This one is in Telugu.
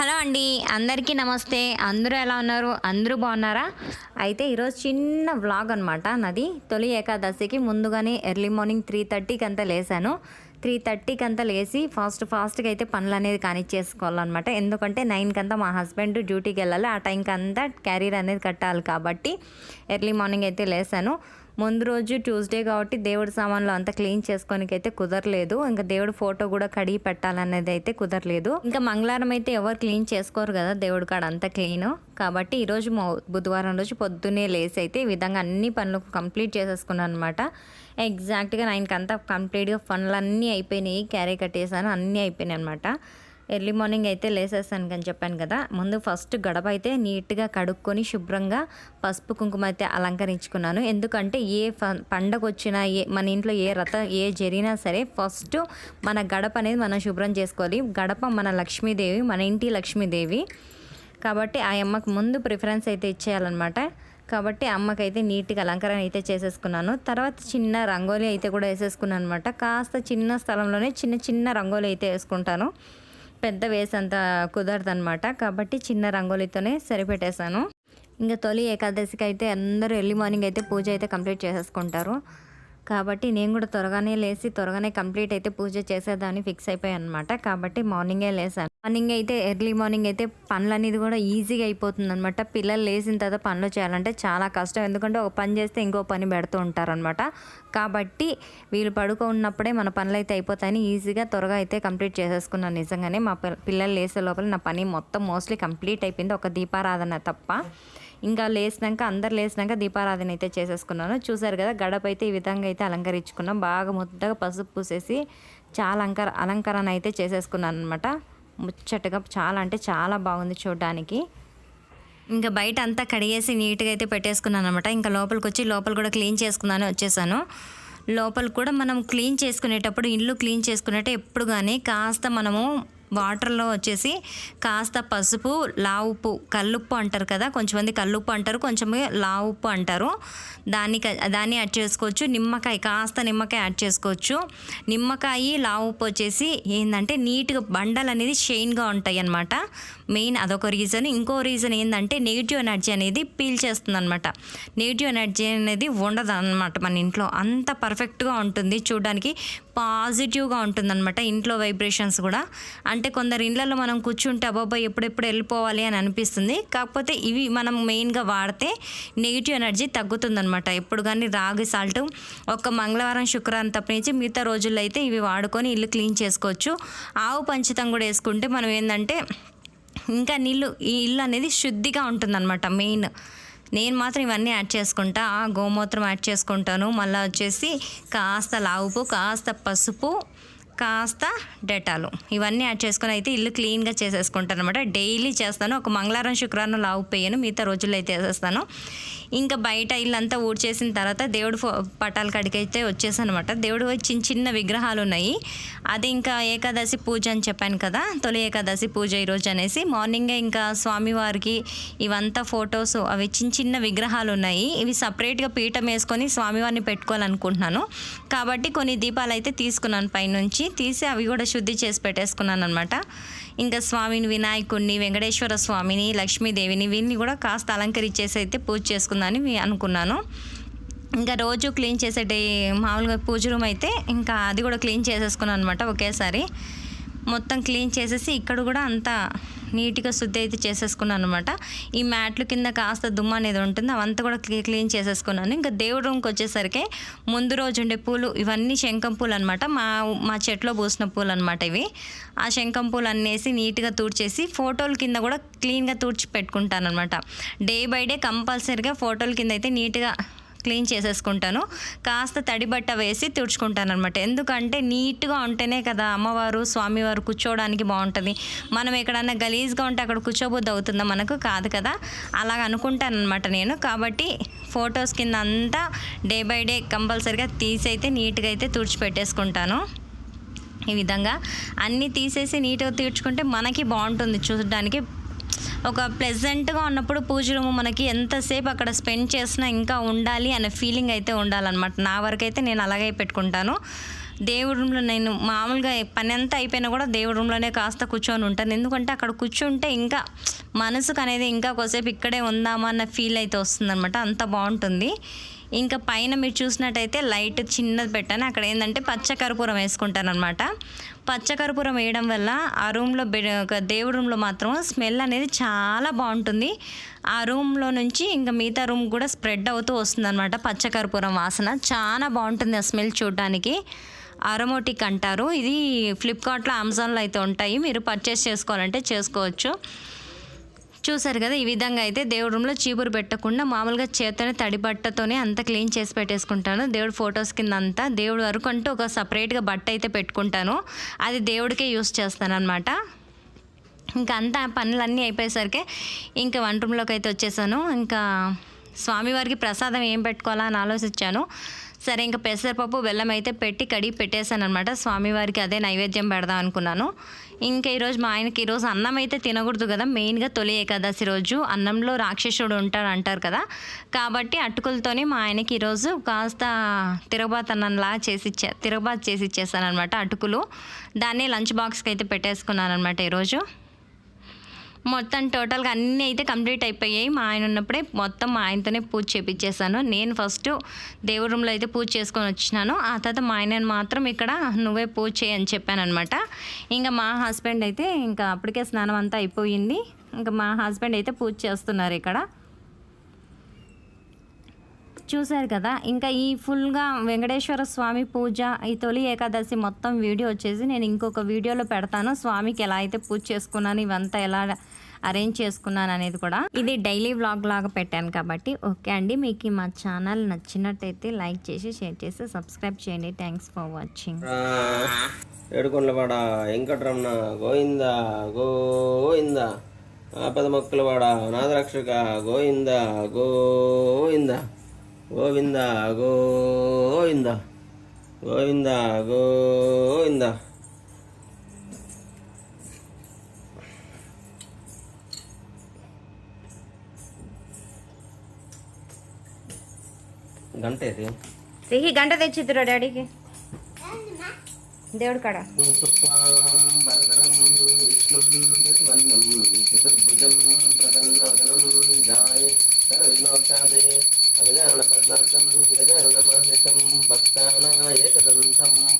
హలో అండి అందరికీ నమస్తే. అందరూ ఎలా ఉన్నారు? అందరూ బాగున్నారా? అయితే ఈరోజు చిన్న వ్లాగ్ అనమాట నాది. తొలి ఏకాదశికి ముందుగానే ఎర్లీ మార్నింగ్ త్రీ థర్టీకి అంతా లేసాను. త్రీ థర్టీకి అంతా లేచి ఫాస్ట్ ఫాస్ట్గా అయితే పనులు అనేది కానిచ్చేసుకోవాలన్నమాట. ఎందుకంటే నైన్కి అంతా మా హస్బెండ్ డ్యూటీకి వెళ్ళాలి. ఆ టైంకి అంతా క్యారియర్ అనేది కట్టాలి కాబట్టి ఎర్లీ మార్నింగ్ అయితే లేసాను. ముందు రోజు ట్యూస్డే కాబట్టి దేవుడి సామాన్లు అంతా క్లీన్ చేసుకోనికి అయితే కుదరలేదు. ఇంకా దేవుడి ఫోటో కూడా కడిగి పెట్టాలనేది అయితే కుదరలేదు. ఇంకా మంగళవారం అయితే ఎవరు క్లీన్ చేసుకోరు కదా దేవుడి కాడ అంతా క్లీన్. కాబట్టి ఈరోజు బుధవారం రోజు పొద్దున్నే లేసి అయితే ఈ విధంగా అన్ని పనులు కంప్లీట్ చేసేసుకున్నాను అనమాట. ఎగ్జాక్ట్గా నైన్కి అంతా కంప్లీట్గా పనులు అన్నీ అయిపోయినాయి క్యారీ కట్టేసాను అన్నీ అయిపోయినాయి అనమాట. ఎర్లీ మార్నింగ్ అయితే లేసేస్తాను అని చెప్పాను కదా. ముందు ఫస్ట్ గడప అయితే నీట్గా కడుక్కొని శుభ్రంగా పసుపు కుంకుమ అయితే అలంకరించుకున్నాను. ఎందుకంటే ఏ ఫ- పండగ వచ్చినా ఏ మన ఇంట్లో ఏ రథ ఏ జరిగినా సరే ఫస్ట్ మన గడప అనేది మనం శుభ్రం చేసుకోవాలి. గడప మన లక్ష్మీదేవి మన ఇంటి లక్ష్మీదేవి. కాబట్టి ఆ అమ్మకు ముందు ప్రిఫరెన్స్ అయితే ఇచ్చేయాలన్నమాట. కాబట్టి అమ్మకైతే నీట్గా అలంకరణ అయితే చేసేసుకున్నాను. తర్వాత చిన్న రంగోలీ అయితే కూడా వేసేసుకున్నాను అనమాట కాస్త చిన్న స్థలంలోనే చిన్న చిన్న రంగోలీ అయితే వేసుకుంటాను. పెద్ద వేసంత కుదరదు అనమాట కాబట్టి చిన్న రంగోలీతోనే సరిపెట్టేశాను. ఇంకా తొలి ఏకాదశికి అయితే అందరూ ఎర్లీ మార్నింగ్ అయితే పూజ అయితే కంప్లీట్ చేసేసుకుంటారు. కాబట్టి నేను కూడా త్వరగానే లేచి త్వరగానే కంప్లీట్ అయితే పూజ చేసేదాన్ని ఫిక్స్ అయిపోయాను అనమాట కాబట్టి మార్నింగే లేసాను. మార్నింగ్ అయితే ఎర్లీ మార్నింగ్ అయితే పనులు అనేది కూడా ఈజీగా అయిపోతుంది అనమాట పిల్లలు లేచిన తర్వాత పనులు చేయాలంటే చాలా కష్టం. ఎందుకంటే ఒక పని చేస్తే ఇంకో పని పెడుతూ ఉంటారనమాట కాబట్టి వీళ్ళు పడుకో ఉన్నప్పుడే మన పనులు అయితే అయిపోతాయని ఈజీగా త్వరగా అయితే కంప్లీట్ చేసేసుకున్నాను నిజంగానే. మా పిల్లలు లేసే లోపల నా పని మొత్తం మోస్ట్లీ కంప్లీట్ అయిపోయింది. ఒక దీపారాధన తప్ప. ఇంకా లేసినాక అందరు లేసినాక దీపారాధన అయితే చేసేసుకున్నాను. చూసారు కదా గడప అయితే ఈ విధంగా అయితే అలంకరించుకున్నాం. బాగా ముద్దగా పసుపు పూసేసి చాలా అలంకర అలంకరణ అయితే చేసేసుకున్నాను అనమాట ముచ్చటగా చాలా అంటే చాలా బాగుంది చూడడానికి. ఇంకా బయట అంతా కడిగేసి నీట్గా అయితే పెట్టేసుకున్నాను అనమాట ఇంకా లోపలికి వచ్చి లోపల కూడా క్లీన్ చేసుకున్నాను వచ్చేసాను. లోపల కూడా మనం క్లీన్ చేసుకునేటప్పుడు ఇల్లు క్లీన్ చేసుకునేటప్పుడు ఎప్పుడు కానీ కాస్త మనము వాటర్లో వచ్చేసి కాస్త పసుపు లావుప్పు కల్లుప్పు అంటారు కదా కొంచెమంది కల్లుప్పు అంటారు కొంచెం లావుప్పు అంటారు. దాన్ని దాన్ని యాడ్ చేసుకోవచ్చు. నిమ్మకాయ కాస్త నిమ్మకాయ యాడ్ చేసుకోవచ్చు. నిమ్మకాయ లావుప్పు వచ్చేసి ఏంటంటే నీట్గా బండలు అనేది షైన్గా ఉంటాయి అన్నమాట మెయిన్ అదొక రీజన్. ఇంకో రీజన్ ఏంటంటే నెగిటివ్ ఎనర్జీ అనేది పీల్చేస్తుంది అనమాట నెగిటివ్ ఎనర్జీ అనేది ఉండదు అనమాట మన ఇంట్లో. అంత పర్ఫెక్ట్గా ఉంటుంది. చూడడానికి పాజిటివ్గా ఉంటుంది అనమాట ఇంట్లో వైబ్రేషన్స్ కూడా. అంటే కొందరు ఇళ్ళల్లో మనం కూర్చుంటే అబ్బాబా ఎప్పుడెప్పుడు వెళ్ళిపోవాలి అని అనిపిస్తుంది. కాకపోతే ఇవి మనం మెయిన్గా వాడితే నెగిటివ్ ఎనర్జీ తగ్గుతుందన్నమాట. ఎప్పుడు కానీ రాగి సాల్ట్ ఒక మంగళవారం శుక్రవారం తప్పించి మిగతా రోజుల్లో అయితే ఇవి వాడుకొని ఇల్లు క్లీన్ చేసుకోవచ్చు. ఆవు పంచితం కూడా వేసుకుంటే మనం ఏంటంటే ఇంకా నీళ్ళు ఈ ఇల్లు అనేది శుద్ధిగా ఉంటుందన్నమాట మెయిన్. నేను మాత్రం ఇవన్నీ యాడ్ చేసుకుంటా ఆ గోమూత్రం యాడ్ చేసుకుంటాను. మళ్ళీ వచ్చేసి కాస్త లావుపు కాస్త పసుపు కాస్త డెటాలు. ఇవన్నీ యాడ్ చేసుకొని అయితే ఇల్లు క్లీన్గా చేసేసుకుంటాను అనమాట డైలీ చేస్తాను. ఒక మంగళవారం శుక్రవారం లావుపోయాను మిగతా రోజుల్లో అయితే వేసేస్తాను ఇంకా బయట ఇల్లంతా ఊడ్చేసిన తర్వాత దేవుడు ఫో పటాల కాడికి అయితే వచ్చేసాను అనమాట దేవుడు చిన్న చిన్న విగ్రహాలు ఉన్నాయి. అది ఇంకా ఏకాదశి పూజ అని చెప్పాను కదా. తొలి ఏకాదశి పూజ ఈరోజు అనేసి మార్నింగే ఇంకా స్వామివారికి ఇవంతా ఫొటోస్ అవి చిన్న చిన్న విగ్రహాలు ఉన్నాయి. ఇవి సపరేట్గా పీఠం వేసుకొని స్వామివారిని పెట్టుకోవాలనుకుంటున్నాను. కాబట్టి కొన్ని దీపాలు అయితే తీసుకున్నాను పైనుంచి. తీసి అవి కూడా శుద్ధి చేసి పెట్టేసుకున్నాను అనమాట ఇంకా స్వామిని వినాయకుడిని వెంకటేశ్వర స్వామిని లక్ష్మీదేవిని వీళ్ళని కూడా కాస్త అలంకరించేసి అయితే పూజ చేసుకుందామని అనుకున్నాను. ఇంకా రోజు క్లీన్ చేసేటి మామూలుగా పూజ రూమ్ అయితే ఇంకా అది కూడా క్లీన్ చేసేసుకున్నాను అనమాట ఒకేసారి. మొత్తం క్లీన్ చేసేసి ఇక్కడ కూడా అంతా నీట్గా శుద్ధి అయితే చేసేసుకున్నాను అనమాట ఈ మ్యాట్లు కింద కాస్త దుమ్ము అనేది ఉంటుంది అవంతా కూడా క్లీన్ చేసేసుకున్నాను. ఇంకా దేవుడి రూమ్కి వచ్చేసరికి ముందు రోజు ఉండే పూలు ఇవన్నీ శంఖం పూలు అనమాట మా మా చెట్లో పూసిన పూలు అనమాట ఇవి. ఆ శంఖం పూలు అన్నేసి నీట్గా తూడ్చేసి ఫోటోల కింద కూడా క్లీన్గా తూడ్చి పెట్టుకుంటాను అనమాట డే బై డే కంపల్సరీగా ఫోటోల కింద అయితే నీట్గా క్లీన్ చేసేసుకుంటాను. కాస్త తడి బట్ట వేసి తుడుచుకుంటాను అనమాట ఎందుకంటే నీట్గా ఉంటేనే కదా అమ్మవారు స్వామివారు కూర్చోవడానికి బాగుంటుంది. మనం ఎక్కడన్నా గలీజ్గా ఉంటే అక్కడ కూర్చోబుద్ధి అవుతుందా మనకు? కాదు కదా. అలాగ అనుకుంటాను అనమాట నేను. కాబట్టి ఫొటోస్ కింద అంతా డే బై డే కంపల్సరిగా తీసైతే నీట్గా అయితే తుడిచిపెట్టేసుకుంటాను. ఈ విధంగా అన్నీ తీసేసి నీట్గా తీర్చుకుంటే మనకి బాగుంటుంది చూడడానికి. ఒక ప్లెజెంట్గా ఉన్నప్పుడు పూజ రూమ్ మనకి ఎంతసేపు అక్కడ స్పెండ్ చేసినా ఇంకా ఉండాలి అనే ఫీలింగ్ అయితే ఉండాలన్నమాట. నా వరకు అయితే నేను అలాగే పెట్టుకుంటాను. దేవుడి రూమ్లో నేను మామూలుగా పని అంతా అయిపోయినా కూడా దేవుడి రూమ్లోనే కాస్త కూర్చొని ఉంటాను. ఎందుకంటే అక్కడ కూర్చుంటే ఇంకా మనసుకు అనేది ఇంకా కొద్దిసేపు ఇక్కడే ఉందామా అన్న ఫీల్ అయితే వస్తుందన్నమాట. అంత బాగుంటుంది. ఇంకా పైన మీరు చూసినట్టయితే లైట్ చిన్నది పెట్టాను. అక్కడ ఏంటంటే పచ్చకర్పూరం వేసుకుంటాను అనమాట పచ్చకర్పూరం వేయడం వల్ల ఆ రూమ్లో బెడ్ ఒక దేవుడి రూమ్లో మాత్రం స్మెల్ అనేది చాలా బాగుంటుంది. ఆ రూమ్లో నుంచి ఇంకా మిగతా రూమ్ కూడా స్ప్రెడ్ అవుతూ వస్తుందన్నమాట పచ్చకర్పూరం వాసన. చాలా బాగుంటుంది ఆ స్మెల్ చూడడానికి. అరమోటిక్ అంటారు. ఇది ఫ్లిప్కార్ట్లో అమెజాన్లో అయితే ఉంటాయి. మీరు పర్చేస్ చేసుకోవాలంటే చేసుకోవచ్చు. చూసారు కదా ఈ విధంగా అయితే దేవుడి రూమ్లో చీపురు పెట్టకుండా మామూలుగా చేతనే తడి బట్టతోనే అంతా క్లీన్ చేసి పెట్టేసుకుంటాను. దేవుడి ఫొటోస్ కింద అంతా దేవుడి వరకు అంటూ ఒక సపరేట్గా బట్ట అయితే పెట్టుకుంటాను. అది దేవుడికే యూస్ చేస్తాను అనమాట ఇంకా అంతా పనులన్నీ అయిపోయేసరికి ఇంకా వంట రూమ్లోకి అయితే వచ్చేసాను. ఇంకా స్వామివారికి ప్రసాదం ఏం పెట్టుకోవాలా అని ఆలోచించాను. సరే ఇంకా పెసరపప్పు బెల్లం అయితే పెట్టి కడిగి పెట్టేశాను అనమాట స్వామివారికి అదే నైవేద్యం పెడదాం అనుకున్నాను. ఇంకా ఈరోజు మా ఆయనకి ఈరోజు అన్నం అయితే తినకూడదు కదా. మెయిన్గా తొలి ఏకాదశి రోజు అన్నంలో రాక్షసుడు ఉంటాడు అంటారు కదా. కాబట్టి అటుకులతోనే మా ఆయనకి ఈరోజు కాస్త తిరగబాత్ అన్నంలా చేసి తిరగబాత్ చేసి ఇచ్చేసాను అనమాట అటుకులు. దాన్ని లంచ్ బాక్స్కి అయితే పెట్టేసుకున్నాను అనమాట ఈరోజు. మొత్తం టోటల్గా అన్నీ అయితే కంప్లీట్ అయిపోయాయి. మా ఆయన ఉన్నప్పుడే మొత్తం మా ఆయనతోనే పూజ చేపించేశాను నేను ఫస్ట్ దేవుడి రూమ్లో అయితే పూజ చేసుకొని వచ్చినాను. ఆ తర్వాత మా ఆయన మాత్రం ఇక్కడ నువ్వే పూజ చేయని చెప్పాను అనమాట ఇంకా మా హస్బెండ్ అయితే ఇంకా అప్పటికే స్నానం అంతా అయిపోయింది. ఇంకా మా హస్బెండ్ అయితే పూజ చేస్తున్నారు ఇక్కడ. చూశారు కదా? ఇంకా ఈ ఫుల్గా వెంకటేశ్వర స్వామి పూజ ఈ తొలి ఏకాదశి మొత్తం వీడియో వచ్చేసి నేను ఇంకొక వీడియోలో పెడతాను. స్వామికి ఎలా అయితే పూజ చేసుకున్నాను ఇవంతా ఎలా అరేంజ్ చేసుకున్నాను అనేది కూడా ఇది డైలీ వ్లాగ్ లాగా పెట్టాను కాబట్టి ఓకే అండి. మీకు మా ఛానల్ నచ్చినట్టయితే లైక్ చేసి షేర్ చేసి సబ్స్క్రైబ్ చేయండి. Thanks for watching. ఏడుకొండవాడ Venkataramana Govinda Govinda. ఆపద మొక్కలవాడ నాదరక్షక గోవింద గోవింద. గోవింద గోవింద గోవింద గోవింద. గంట ఇది. సిహి గంట తెచ్చిద్దురా డాడీకి. దేవుడు కాడ. చతుర్భుజం ప్రసన్నవదనం జాయ సర్వవిఘ్నోపశాంతయే अगजानपद्मार्थं भक्तानाय तदन्तं